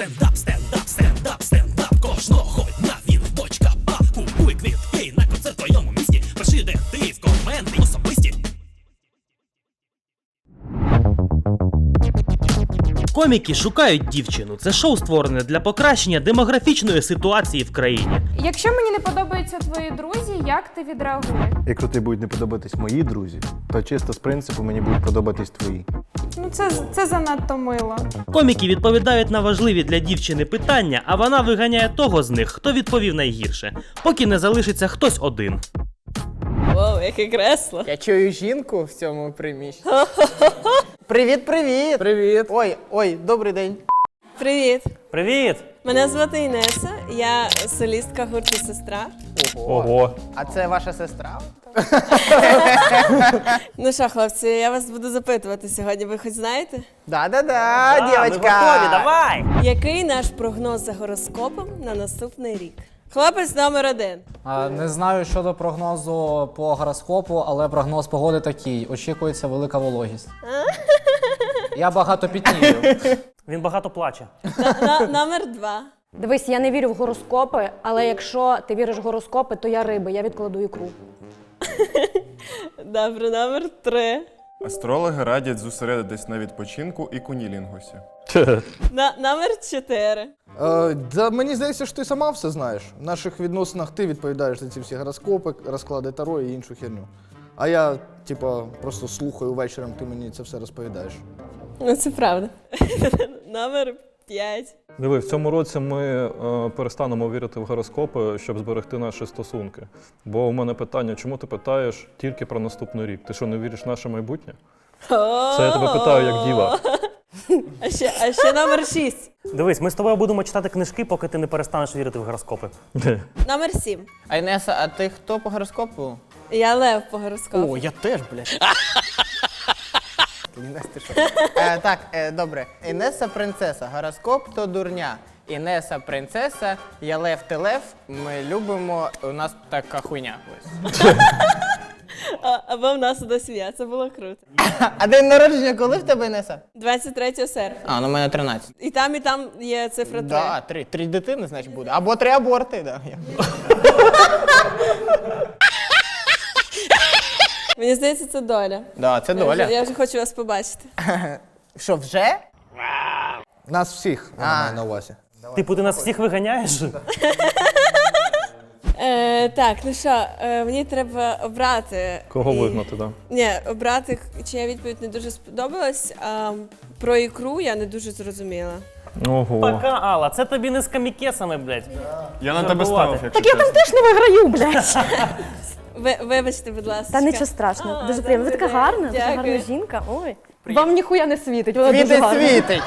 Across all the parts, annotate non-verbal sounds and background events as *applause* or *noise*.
Стендап, стендап, стендап, стендап. Кожного дня він бочка бабку, квітки на концерт твоєму Коміки шукають дівчину. Це шоу створене для покращення демографічної ситуації в країні. Якщо мені не подобаються твої друзі, як ти відреагуєш? Якщо тобі будуть не подобатись мої друзі, то чисто з принципу мені будуть подобатись твої. Ну це, це занадто мило. Коміки відповідають на важливі для дівчини питання, а вона виганяє того з них, хто відповів найгірше, поки не залишиться хтось один. Вау, яке кресло. Я чую жінку в цьому приміщенні. *laughs* Привіт, привіт! Привіт. Ой, ой, добрий день. Привіт. Привіт! Мене звати Інеса, я солістка гурту сестра. Ого! А це ваша сестра? Ну що, хлопці, я вас буду запитувати сьогодні. Ви хоч знаєте? Да-да-да, дівчатка. давай! Який наш прогноз за гороскопом на наступний рік? Хлопець номер один. А, Не знаю щодо прогнозу по гороскопу, але прогноз погоди такий. Очікується велика вологість. Я багато пітнію. Він багато плаче. На, номер два. Дивись, я не вірю в гороскопи, але якщо ти віриш в гороскопи, то я риби, я відкладу ікру. Добре, номер три. Астрологи радять зосередитись на відпочинку і кунілінгусі. *laughs* На, номер чотири. Е, да, мені здається, що ти сама все знаєш. В наших відносинах ти відповідаєш за ці всі гороскопи, розклади таро і іншу херню. А я, типа, просто слухаю вечором, ти мені це все розповідаєш. Ну, це правда. *laughs* номер п'ять. Диви, в цьому році ми е, перестанемо вірити в гороскопи, щоб зберегти наші стосунки. Бо у мене питання, чому ти питаєш тільки про наступний рік? Ти що, не віриш в наше майбутнє? Це я тебе питаю як діва. А ще, а ще номер шість. Дивись, ми з тобою будемо читати книжки, поки ти не перестанеш вірити в гороскопи. Номер сім. А Інеса, а ти хто по гороскопу? Я лев по гороскопу. О, я теж, блядь. Інес, ти що? Е, так, е, добре. Інеса принцеса, гороскоп то дурня. Інеса принцеса, я лев ти лев. Ми любимо, у нас така хуйня. Ось. *laughs* А, або в нас одна сім'я, це було круто. А день народження коли в тебе Інеса? 23 серпня. А, ну в мене 13. І там, і там є цифра 3. Да, три. Три дитини, значить, буде. Або три аборти, да. *laughs* Мені здається, це доля. Да, це Я вже, доля. я вже хочу вас побачити. *laughs* Що, вже? Нас всіх вона А. має на увазі. Типу, ти нас всіх виганяєш? *laughs* Е, так, ну що, е, мені треба обрати. Кого І- вигнати, да? Ні, обрати, чия відповідь не дуже сподобалась. А про ікру я не дуже зрозуміла. Ого. Пока, Алла, це тобі не з камікесами, блядь. Я на тебе ставив, якщо Так я там теж не виграю, блядь. *laughs* Ви, вибачте, будь ласка. Та нічого страшного. А, Дуже приємно. Ви така гарна, дуже гарна Дякую. жінка. Ой. Вам ніхуя не світить, вона дуже Світить, гарна. світить.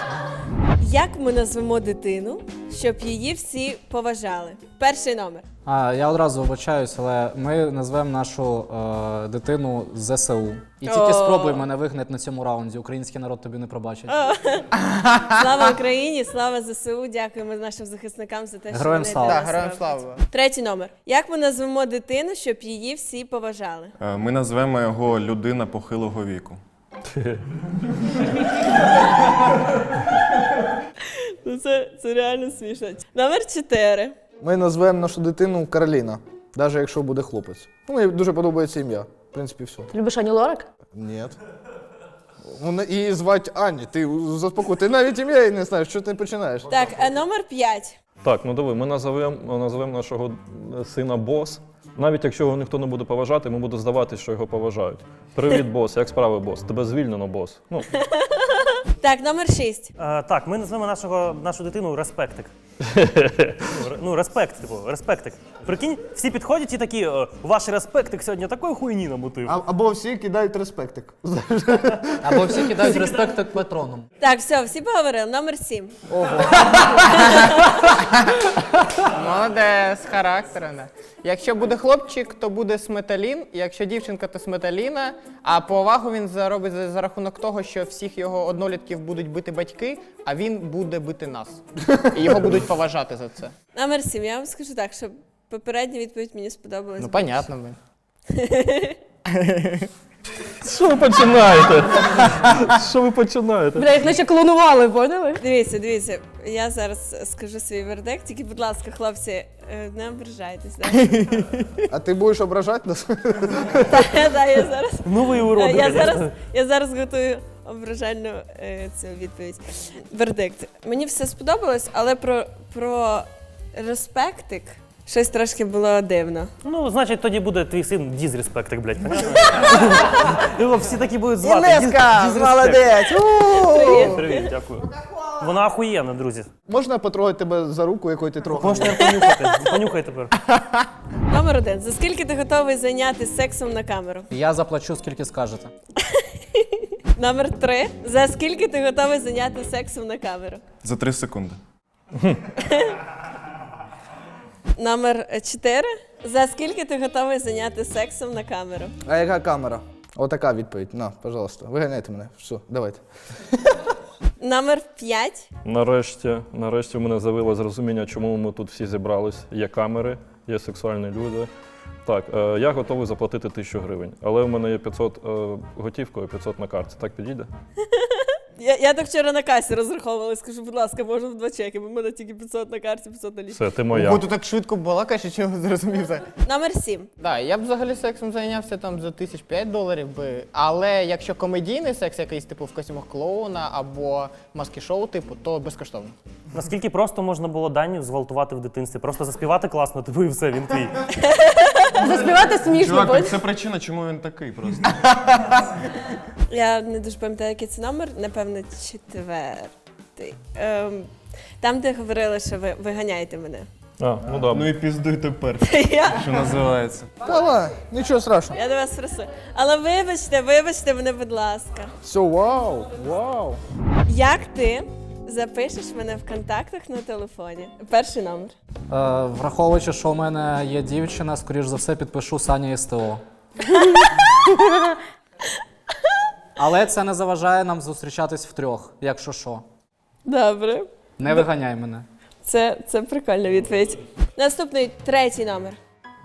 Як ми назвемо дитину, щоб її всі поважали? Перший номер. А, я одразу вибачаюсь, але ми назвемо нашу е, дитину ЗСУ. І тільки О. спробуй мене вигнати на цьому раунді. Український народ тобі не пробачить. *laughs* Слава Україні, слава ЗСУ. Дякуємо нашим захисникам за те, що Героям вони слава. для Так, нас героям роблять. слава. Третій номер. Як ми назвемо дитину, щоб її всі поважали? Е, Ми назвемо його людина похилого віку. *laughs* Ну це, це реально смішно. Номер чотири. Ми назвемо нашу дитину Кароліна, навіть якщо буде хлопець. Ну, мені дуже подобається ім'я. В принципі, все. Любиш Ані Лорак? Ні. Вона- Її звати Ані. Ти заспокой. Ти навіть ім'я її не знаєш, що ти починаєш? Так, а номер п'ять. Так, ну диви, ми назовемо назовем нашого е, сина бос. Навіть якщо його ніхто не буде поважати, ми буде здавати, що його поважають. Привіт, бос, як справи, бос? Тебе звільнено, бос. Ну, Так, номер шість. Е, так, ми назвемо нашого, нашу дитину респектик. Ну, ре- ну, респект, типу, респектик. Прикинь, всі підходять і такі, е, ваш респектик сьогодні такої хуйні намутив. А- Або всі кидають респектик. Або всі кидають респект к патронам. Так, все, всі поговорили. Номер сім. Молодець, з характером. да. Якщо буде хлопчик, то буде сметалін. Якщо дівчинка, то сметаліна. А повагу він заробить за, за рахунок того, що всіх його однолітків будуть бити батьки, а він буде бити нас. І його будуть поважати за це. *laughs* Номер сім. Я вам скажу так, що попередня відповідь мені сподобалась. Ну, понятно. блин. *laughs* Що ви починаєте? *laughs* Що ви починаєте? Бля, їх наче клонували, поняли? Дивіться, дивіться, я зараз скажу свій вердикт, тільки, будь ласка, хлопці, е, не ображайтесь. Да? А ти будеш ображати нас? Да, я зараз Новий урод. Е, Я зараз, я зараз готую ображальну е, цю відповідь. Вердикт. Мені все сподобалось, але про, про респектик щось трошки було дивно. Ну, значить, тоді буде твій син дізреспектик, блядь. понятно? *laughs* Його всі такі будуть звати. Інеска, Діз- дізреспект. молодець! У! Привіт. Привіт, дякую. Вона охуєнна, друзі. Можна потрогати тебе за руку, якою ти трогаєш? Можна понюхати. Понюхай тепер. Номер один. За скільки ти готовий зайнятися сексом на камеру? Я заплачу, скільки скажете. *laughs* Номер три. За скільки ти готовий зайнятися сексом на камеру? За три секунди. Номер чотири. За скільки ти готовий зайнятися сексом на камеру? А яка камера? Отака відповідь. На, пожалуйста. Виганяйте мене. Все, давайте. Номер п'ять. Нарешті, нарешті в мене з'явилось розуміння, чому ми тут всі зібрались. Є камери, є сексуальні люди. Так, е, я готовий заплатити тисячу гривень, але в мене є 500 е, готівкою, 500 на карті. Так підійде? Я, я так вчора на касі розраховувала, скажу, будь ласка, можна в два чеки, бо в мене тільки 500 на карті, 500 на лічі. Все, ти моя. Ого, ти так швидко балакаєш, що не зрозумів це. Номер сім. Да, я б взагалі сексом зайнявся там за тисяч п'ять доларів би. Але якщо комедійний секс, якийсь типу в костюмах клоуна або маски шоу, типу, то безкоштовно. Наскільки просто можна було Даню зґвалтувати в дитинстві? Просто заспівати класно, типу і все, він твій. *laughs* Заспівати смішно, Чувак, так це причина, чому він такий просто. Я не дуже пам'ятаю, який це номер, напевно, четвертий. Ем, там, де говорили, що ви виганяєте мене. А, ну да. Ну і піздуй тепер, *laughs* Я, що називається. Давай, нічого страшного. я до вас просу. Але вибачте, вибачте мене, будь ласка. Все, вау, вау. Як ти запишеш мене в контактах на телефоні? Перший номер. Е, враховуючи, що у мене є дівчина, скоріш за все підпишу Саня СТО. *laughs* Але це не заважає нам зустрічатись втрьох, якщо що. Добре. Не виганяй мене. Це, це прикольна відповідь. Наступний третій номер.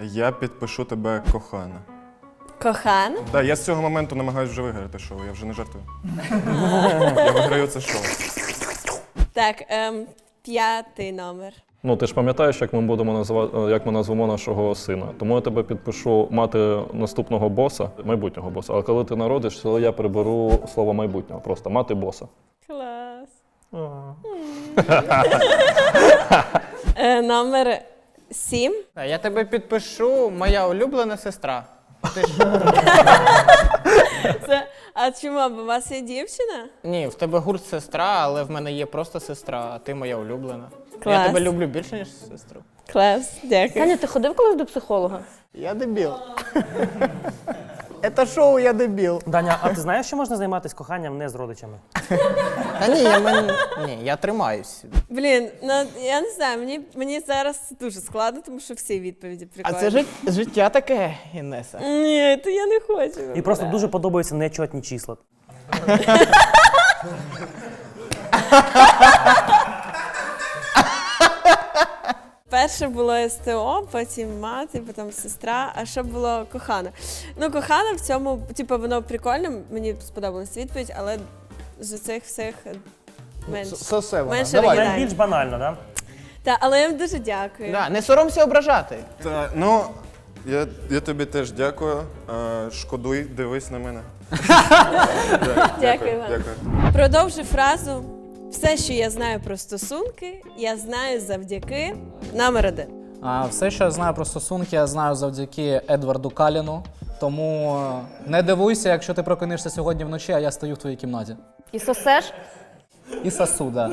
Я підпишу тебе кохана. Кохан. Так, я з цього моменту намагаюся вже виграти шоу, я вже не жартую. Я виграю це шоу. Так, ем, п'ятий номер. Ну ти ж пам'ятаєш, як ми будемо називати, як ми назвемо нашого сина. Тому я тебе підпишу мати наступного боса, майбутнього боса. Але коли ти народишся, то я приберу слово майбутнього, просто мати боса. Клас. Е, номер сім. Да, я тебе підпишу, моя улюблена сестра. Ти ж... Це, а чому? Бо у вас є дівчина? Ні, в тебе гурт сестра, але в мене є просто сестра, а ти моя улюблена. Я тебе люблю більше, ніж сестру. Клас, дякую. Таня, ти ходив колись до психолога? Я дебіл. Це шоу я дебіл. Даня, а ти знаєш, що можна займатися коханням не з родичами? Та ні, я мен... ні, я тримаюсь. Блін, ну я не знаю, мені, мені зараз дуже складно, тому що всі відповіді А прикольні. це жит- життя таке, Інеса. Ні, то я не хочу. І просто дуже подобаються нечотні числа. *laughs* Перше було СТО, потім мати, потім сестра. А що було кохана? Ну, кохана в цьому, типу, воно прикольно, мені сподобалась відповідь, але з цих всіх менш. Сосе вона. Менше Давай. оригінально. Найбільш банально, так? Та, але я вам дуже дякую. Да, не соромся ображати. Та, ну, я, я тобі теж дякую. Е, шкодуй, дивись на мене. *laughs* Дякую вам. Дякую. Продовжу фразу. Все, що я знаю про стосунки, я знаю завдяки номер один. А все, що я знаю про стосунки, я знаю завдяки Едварду Каліну. Тому е, не дивуйся, якщо ти прокинешся сьогодні вночі, а я стою в твоїй кімнаті. І сосеш? І сосу, да.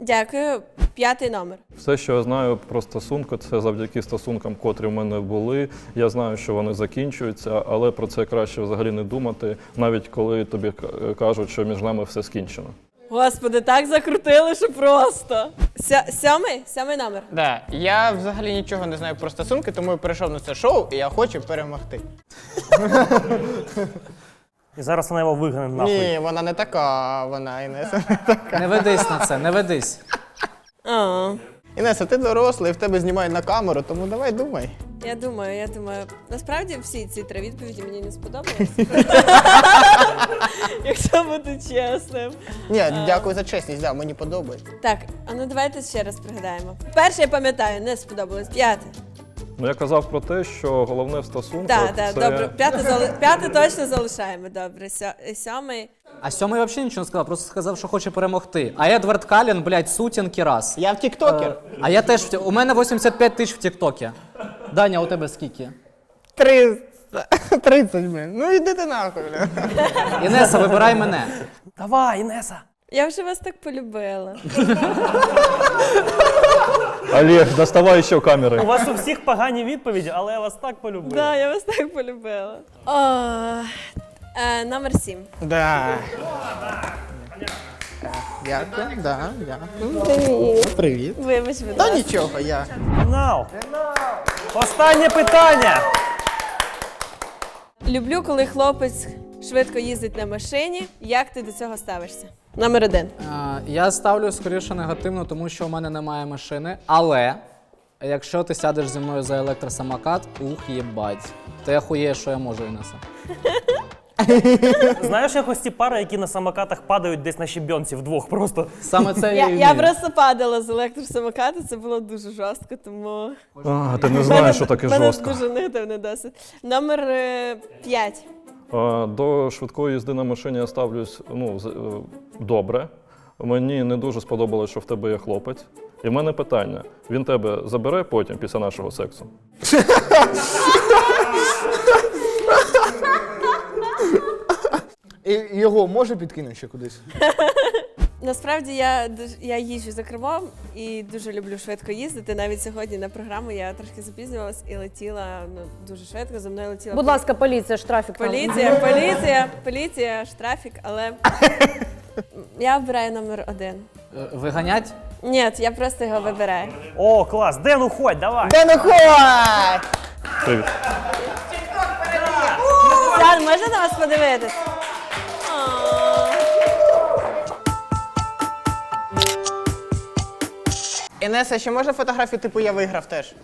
Дякую. П'ятий номер. Все, що я знаю про стосунки, це завдяки стосункам, котрі в мене були. Я знаю, що вони закінчуються, але про це краще взагалі не думати, навіть коли тобі к- кажуть, що між нами все скінчено. Господи, так закрутили, що просто. Ся- сьомий? Сьомий номер. Да, я взагалі нічого не знаю про стосунки, тому я перейшов на це шоу і я хочу перемогти. І зараз вона його вигнане нахуй. Ні, вона не така, вона Інеса. *laughs* Не ведись на це, не ведись. А, Інеса, ти дорослий, в тебе знімають на камеру, тому давай думай. Я думаю, я думаю, насправді всі ці три відповіді мені не сподобались. *laughs* Якщо бути чесним. Ні, дякую за чесність, да, мені подобається. Так, а ну давайте ще раз пригадаємо. Перше я пам'ятаю, не сподобалось. П'яте. Ну я казав про те, що головне в стосунках Так, так, це... добре. П'яте, зали... *laughs* П'яте точно залишаємо. Добре. Сьо- Сьомий. А сьомий взагалі нічого не сказав, просто сказав, що хоче перемогти. А Едвард Калін, блядь, сутінки раз. Я в Тіктокер. А я теж в Ті- у мене 85 тисяч в Тіктокі. Даня, у тебе скільки? 300. 30, *laughs* блін. Ну іди ти нахуй, бля. Інеса, вибирай мене. Давай, Інеса. Я вже вас так полюбила. Олег, доставай ще камери. У вас у всіх погані відповіді, але я вас так полюбив. Да, я вас так полюбила. О, е, номер сім. Да. Дякую, да, дякую. Привіт. Привіт. Вибач, будь Та ласка. нічого, я. Фінал. Останнє питання. Люблю, коли хлопець швидко їздить на машині. Як ти до цього ставишся? Номер один. Я ставлю скоріше негативно, тому що у мене немає машини. Але якщо ти сядеш зі мною за електросамокат, ух, їбать. Ти охуєш, що я можу, Інеса. *laughs* Знаєш, як ось ці пари, які на самокатах падають десь на щебенці вдвох просто. Саме це Я, і я вмію. просто падала з електросамоката, це було дуже жорстко, тому А, ти не знаєш, що таке мене жорстко. дуже негативний досвід. Номер е, п'ять. А, До швидкої їзди на машині я ставлюсь ну, е, добре. Мені не дуже сподобалось, що в тебе є хлопець. І в мене питання: він тебе забере потім після нашого сексу? І його може підкинути ще кудись? *laughs* Насправді я я їжджу за кермом і дуже люблю швидко їздити. Навіть сьогодні на програму я трошки запізнювалась і летіла ну дуже швидко. За мною летіла Будь ласка, поліція, штрафік. там. поліція, поліція, поліція, штрафік, але *laughs* я обираю номер один. Е, Виганять? Ні, я просто його вибираю. О, клас. Ден, уходь, давай. Де не ходь! Привіт. Можна на вас подивитись? Інеса, ще можна фотографію, типу я виграв теж?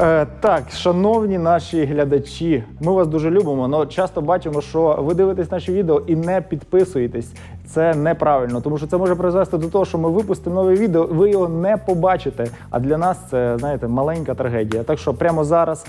Е, так, шановні наші глядачі, ми вас дуже любимо, але часто бачимо, що ви дивитесь наші відео і не підписуєтесь. Це неправильно, тому що це може призвести до того, що ми випустимо нове відео, ви його не побачите. А для нас це, знаєте, маленька трагедія. Так що прямо зараз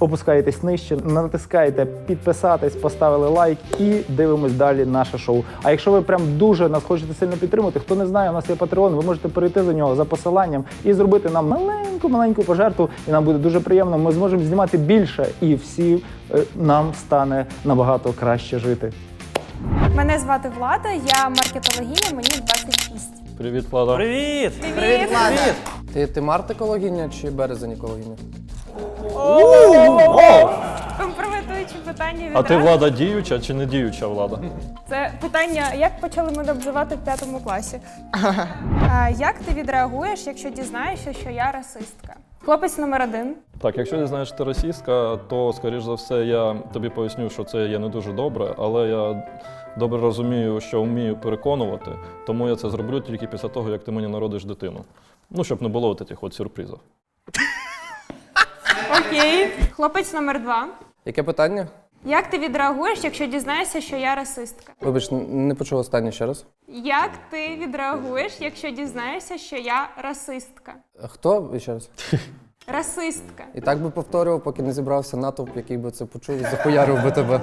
опускаєтесь нижче, натискаєте підписатись, поставили лайк і дивимось далі наше шоу. А якщо ви прям дуже нас хочете сильно підтримати, хто не знає, у нас є Patreon, ви можете перейти за нього за посиланням і зробити нам маленьку маленьку пожертву, і нам буде дуже приємно. Ми зможемо знімати більше, і всі е, нам стане набагато краще жити. Мене звати Влада, я маркетологиня, мені 26. Привіт, Влада. Привіт. Привіт, Привіт. Ти, ти Марта екологиня чи березень екологиня? Компрометуючі питання А ти влада діюча чи не діюча влада? Це питання, як почали мене обзивати в п'ятому класі. А, як ти відреагуєш, якщо дізнаєшся, що я расистка? Хлопець номер один. Так, якщо ти знаєш, що ти російська, то скоріш за все я тобі поясню, що це є не дуже добре, але я добре розумію, що вмію переконувати, тому я це зроблю тільки після того, як ти мені народиш дитину. Ну, щоб не було от таких от сюрпризів. Окей. Хлопець номер два. Яке питання? Як ти відреагуєш, якщо дізнаєшся, що я расистка? Вибач, н- не почув останнє ще раз. Як ти відреагуєш, якщо дізнаєшся, що я расистка? Хто ще раз? *laughs* Расистка. І так би повторював, поки не зібрався натовп, який би це почув і захуярив би тебе.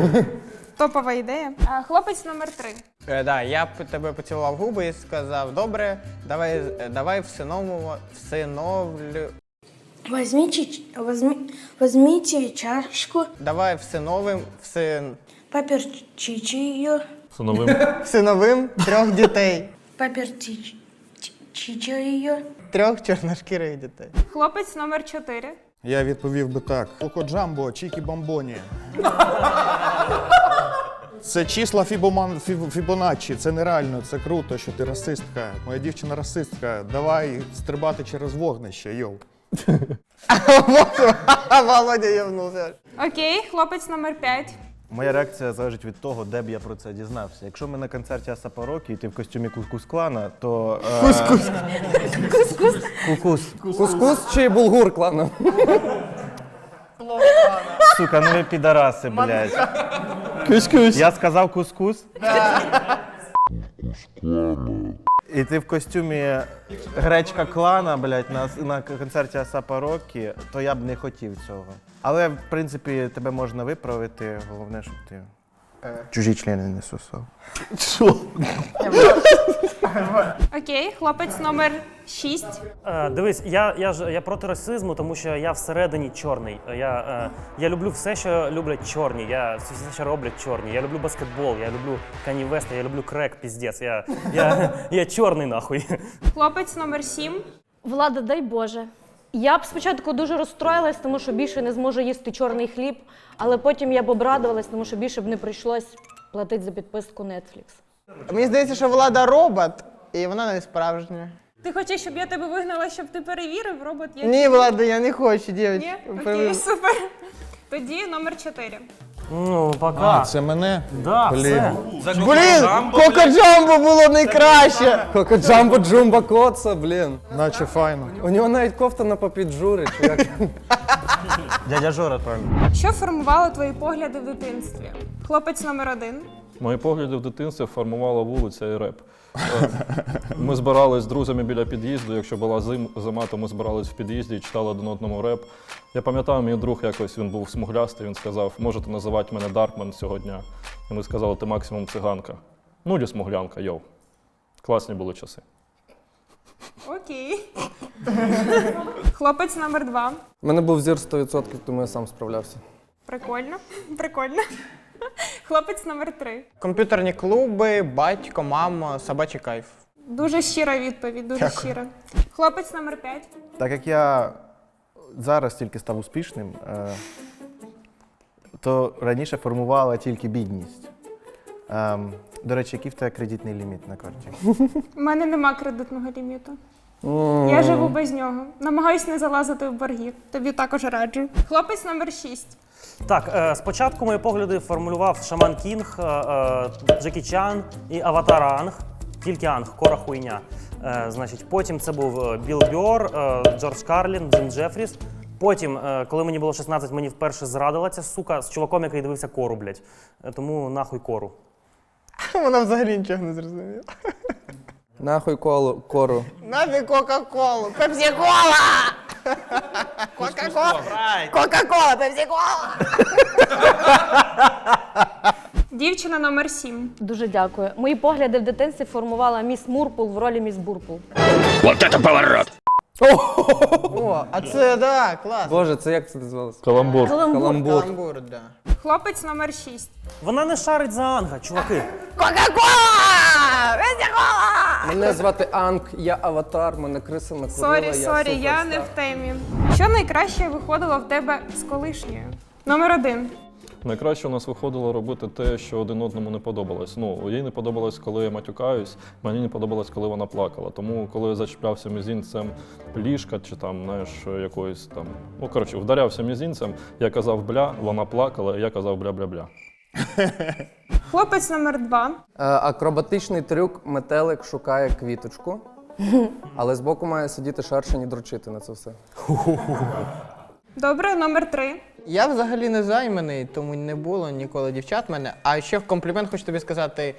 *laughs* Топова ідея. А, хлопець номер три. Е, да, я б тебе поцілував губи і сказав, добре, давай, е, давай всиновимо, всиновлю, Возьмите, возьми, возьмите чашку, давай всиновим, всин, поперчите ее, З новим. *laughs* всиновим трьох дітей, поперчите ее. трьох чорношкірих дітей. Хлопець номер чотири. Я відповів би так: Коко Джамбо, Чікі Бомбоні. Це числа Фібоман, Фіб- Фібоначчі, це нереально, це круто, що ти расистка. Моя дівчина расистка. Давай стрибати через вогнище, йоу. *laughs* Володя євнувся. Окей, хлопець номер п'ять. Моя реакція залежить від того, де б я про це дізнався. Якщо ми на концерті Асапа Рокі і ти в костюмі кускус клана, то. е, Кускус. Кукус. Кускус чи булгур кланом? Сука, ну ви підараси, блядь. Кусь-кусь. Я сказав кускус. І ти в костюмі гречка клана, блядь, на, на концерті Асапа Рокі, то я б не хотів цього. Але, в принципі, тебе можна виправити, головне, щоб ти чужі члени не сосав. Що? *laughs* Окей, хлопець номер 6. Е, дивись, я, я ж я проти расизму, тому що я всередині чорний. Е, Я, е, я люблю все, що люблять чорні. Я все, що роблять чорні. Я люблю баскетбол, я люблю Кані Веста, я люблю крек, піздець. Я, я, *laughs* я чорний нахуй. Хлопець номер 7. Влада, дай Боже. Я б спочатку дуже розстроїлась, тому що більше не зможу їсти чорний хліб, але потім я б обрадувалась, тому що більше б не прийшлось платити за підписку Netflix. Мені здається, що влада робот, і вона не справжня. Ти хочеш, щоб я тебе вигнала, щоб ти перевірив робот? Я Ні, влада, я не хочу, дівчатки. Ні? Окей, супер. Тоді номер 4. Ну, пока. А, це мене? Да, Блін. все. Блін, Коко Джамбо було найкраще. Коко Джамбо Джумба Коца, блін. Наче файно. У нього навіть кофта на попіджури, чи? Дядя Жора, правильно. Що формувало твої погляди в дитинстві? Хлопець номер 1. Мої погляди в дитинстві формувала вулиця і реп. Е, Ми збирались з друзями біля під'їзду. Якщо була зим, зима, то ми збирались в під'їзді і читали один одному реп. Я пам'ятаю, мій друг якось він був смуглястий, він сказав, можете називати мене Даркман цього дня. І ми сказали, ти максимум циганка. Ну, і смуглянка, йоу. Класні були часи. Окей. Хлопець номер 2. У мене був зір 100%, тому я сам справлявся. Прикольно. Прикольно. *laughs* Хлопець номер 3. Комп'ютерні клуби, батько, мама, собачий кайф. Дуже щира відповідь, дуже Дякую. щира. Хлопець номер 5. Так як я зараз тільки став успішним, е, то раніше формувала тільки бідність. Ем, До речі, який в тебе кредитний ліміт на карті? У мене нема кредитного ліміту. Я живу без нього. Намагаюсь не залазити в борги. Тобі також раджу. Хлопець номер 6. Так, е, спочатку мої погляди формулював Шаман Кінг, е, е, Джекі Чан і Аватар Анг. Тільки Анг, кора хуйня. Е, значить, потім це був е, Білл Бьор, е, Джордж Карлін, Джим Джефріс. Потім, е, коли мені було 16, мені вперше зрадила ця сука з чуваком, який дивився кору, блядь. Е, Тому нахуй кору. *laughs* Вона взагалі нічого не зрозуміла. *laughs* Нахуй колу, кору. Нафиг Кока-Колу, Пепсі-Кола! *laughs* Кока-Кола! Кока-Кола, Пепсі-Кола! *laughs* Дівчина номер 7. Дуже дякую. Мої погляди в дитинстві формувала міс Мурпул в ролі міс Бурпул. О, а це да, клас. Боже, це як це називалося? Каламбур. Каламбур. Каламбур, да. Хлопець номер 6. Вона не шарить за Анга, чуваки. Кока-Кола! Мене звати Анг, я аватар, мене криса накурила, Сорі, сорі, я не в темі. Що найкраще виходило в тебе з колишньою? Номер 1. Найкраще у нас виходило робити те, що один одному не подобалось. Ну, їй не подобалось, коли я матюкаюсь, мені не подобалось, коли вона плакала. Тому, коли я зачіплявся мізінцем ліжка чи там, знаєш, якоїсь там. Ну, коротше, вдарявся мізінцем, я казав бля, вона плакала, і я казав бля-бля-бля. Хлопець номер 2. Е, Акробатичний трюк метелик шукає квіточку, але збоку має сидіти шершень і дрочити на це все. *laughs* Добре, номер 3. Я взагалі не займаний, тому не було ніколи дівчат в мене. А ще в комплімент хочу тобі сказати.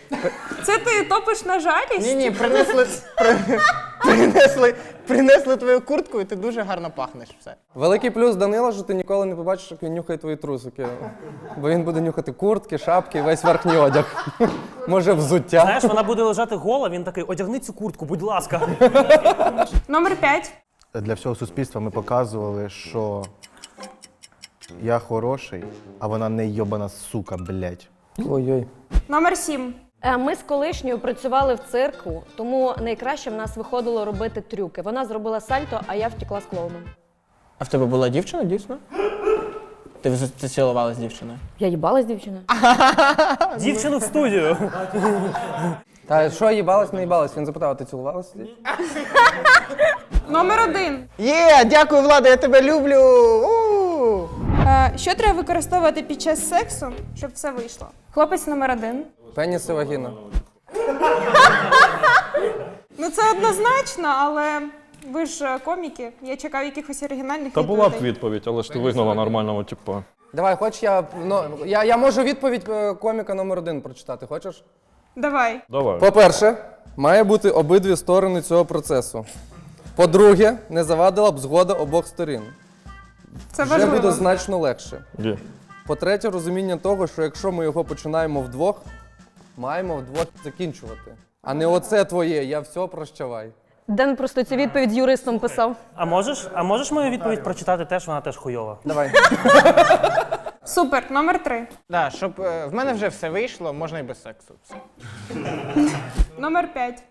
Це ти топиш на жалість? Ні, ні, принесли, при- принесли, принесли твою куртку, і ти дуже гарно пахнеш. Все. Великий плюс Данила, що ти ніколи не побачиш, як він нюхає твої трусики. Бо він буде нюхати куртки, шапки, весь верхній одяг. Може, взуття. Знаєш, вона буде лежати гола, він такий, одягни цю куртку, будь ласка. Номер 5. Для всього суспільства ми показували, що я хороший, а вона не йобана сука, блядь. Ой-ой. Номер 7. Е, Ми з колишньою працювали в цирку, тому найкраще в нас виходило робити трюки. Вона зробила сальто, а я втекла з клоуном. А в тебе була дівчина, дійсно? Ти вже ти цілувалася з дівчиною? Я їбалась дівчиною. *laughs* Дівчину в студію. *laughs* Та що їбалась, не їбалась? Він запитав, а ти цілувалася? Номер 1. Є, дякую, Влада, я тебе люблю. У! Що треба використовувати під час сексу, щоб все вийшло? Хлопець номер один. Пеніс і вагіна. *laughs* Ну це однозначно, але ви ж е, коміки. Я чекав якихось оригінальних Та була б відповідей. відповідь, але ж ти вигнала нормального типу. Давай, хоч я. Ну, я, я можу відповідь е, коміка номер один прочитати, хочеш? Давай. Давай. По-перше, має бути обидві сторони цього процесу. По-друге, не завадила б згода обох сторін. Це Вже важливо. буде значно легше. Є. По-третє, розуміння того, що якщо ми його починаємо вдвох, маємо вдвох закінчувати. А не оце твоє, я все прощавай. Ден просто цю відповідь з юристом писав. А можеш, а можеш мою відповідь прочитати теж, вона теж хуйова. Давай. Супер, номер три. Да, щоб е, в мене вже все вийшло, можна і без сексу. Все. Номер п'ять.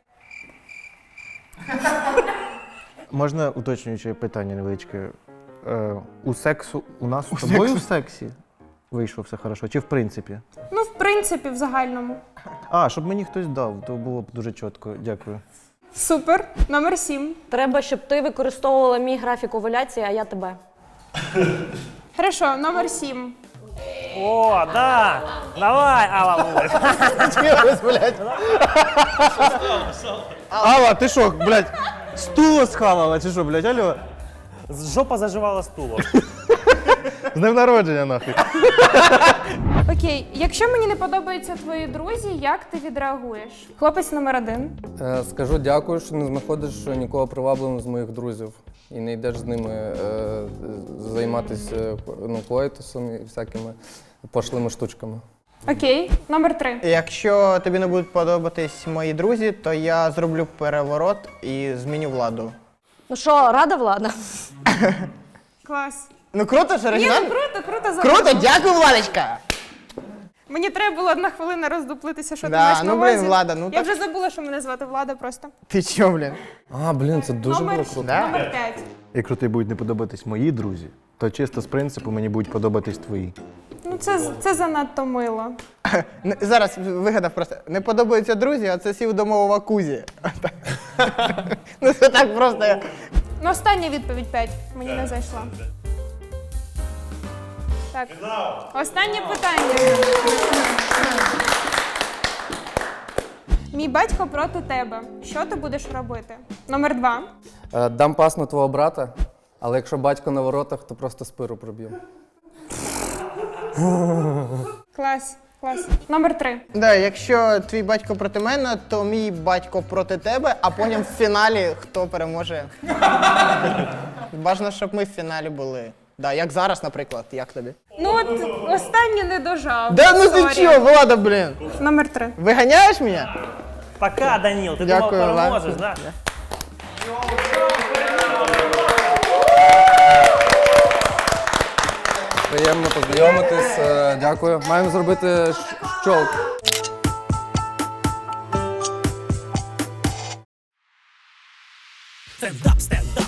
Можна уточнююче питання невеличке. Е, у сексу у нас з тобою в сексі вийшло все хорошо? Чи в принципі? Ну, в принципі, в загальному. А, щоб мені хтось дав, то було б дуже чітко. Дякую. Супер. Номер сім. Треба, щоб ти використовувала мій графік овуляції, а я тебе. Хорошо, номер сім. О, да! Давай, Алла Вулик. Алла, ти що, блядь, стуло схавала, чи що, блядь, алло? Жопа заживала стулом. З днем народження, нахуй. Окей, якщо мені не подобаються твої друзі, як ти відреагуєш? Хлопець номер один. Е, скажу дякую, що не знаходиш нікого привабливого з моїх друзів і не йдеш з ними е, займатися ну, коїтусом і всякими пошлими штучками. Окей, номер три. Якщо тобі не будуть подобатись мої друзі, то я зроблю переворот і зміню владу. Ну що, рада влада? *laughs* Клас. Ну круто ж, Ні, ну круто, круто за Круто, дякую, Владочка! Мені треба було одна хвилина роздуплитися, що ти Да, маєш ну, на блін, увазі. Влада, ну Я так- вже забула, що мене звати Влада просто. Ти чо, блін? А, блін, це дуже номер, було круто. Да? номер п'ять. Якщо тобі будуть не подобатись мої друзі, то чисто з принципу мені будуть подобатись твої. Ну це, це занадто мило. *laughs* Не- Зараз вигадав просто. Не подобаються друзі, а це сів домов в акузі. *laughs* Ну це так просто. Ну, остання відповідь 5. Мені не зайшла. Так. Останнє питання. Мій батько проти тебе. Що ти будеш робити? Номер два. Е, Дам пас на твого брата, але якщо батько на воротах, то просто спиру проб'ю. *laughs* Клас. Клас. Номер три. Да, якщо твій батько проти мене, то мій батько проти тебе, а потім в фіналі хто переможе. *laughs* Бажано, щоб ми в фіналі були. Да, як зараз, наприклад, як тобі? Ну от останнє не дожав. Да ну ти Сорі. чого, Влада, блін? Номер три. Виганяєш мене? Пока, Даніл, ти Дякую, думав, Влад. переможеш, да? Приємно познайомитись. е, Дякую. Маємо зробити щолк. Стендап, стендап,